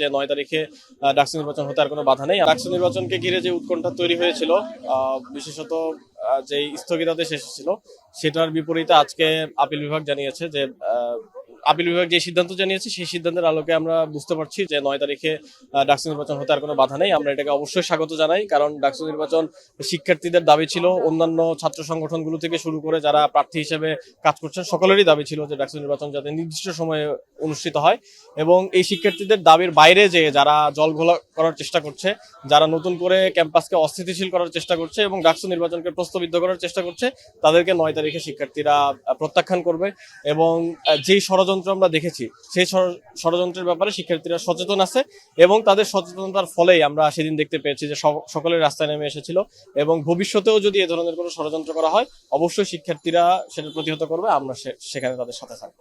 যে নয় তারিখে ডাকসু নির্বাচন হতে আর কোনো বাধা নেই। ডাকসু নির্বাচনকে ঘিরে যে উৎকণ্ঠা তৈরি হয়েছিল বিশেষত যে স্থগিতাদেশ এসেছিল, সেটার বিপরীতে আজকে আপিল বিভাগ জানিয়েছে যে আপিল বিভাগ যে সিদ্ধান্ত জানিয়েছে, সেই সিদ্ধান্তের আলোকে আমরা বুঝতে পারছি যে নয় তারিখে ডাকসু নির্বাচন হতে আর কোনো বাধা নেই। আমরা এটাকে অবশ্যই স্বাগত জানাই, কারণ ডাকসু নির্বাচন শিক্ষার্থীদের দাবি ছিল, অন্যান্য ছাত্র সংগঠনগুলো থেকে শুরু করে যারা প্রার্থী হিসেবে কাজ করছেন, সকলেরই দাবি ছিল যে ডাকসু নির্বাচন যাতে নির্দিষ্ট সময়ে অনুষ্ঠিত হয় এবং এই শিক্ষার্থীদের দাবির বাইরে যে যারা জল ঘোলা করার চেষ্টা করছে, যারা নতুন করে ক্যাম্পাসকে অস্থিতিশীল করার চেষ্টা করছে এবং ডাকসু নির্বাচনকে প্রশ্নবিদ্ধ করার চেষ্টা করছে, তাদেরকে নয় তারিখে শিক্ষার্থীরা প্রত্যাখ্যান করবে এবং যেই ষড়যন্ত্র আমরা দেখেছি, সেই ষড়যন্ত্রের ব্যাপারে শিক্ষার্থীরা সচেতন আছে এবং তাদের সচেতনতার ফলেই আমরা সেদিন দেখতে পেয়েছি যে সকলের রাস্তায় নেমে এসেছিল এবং ভবিষ্যতেও যদি এ ধরনের কোনো ষড়যন্ত্র করা হয়, অবশ্যই শিক্ষার্থীরা সেটা প্রতিহত করবে, আমরা সেখানে তাদের সাথে থাকব।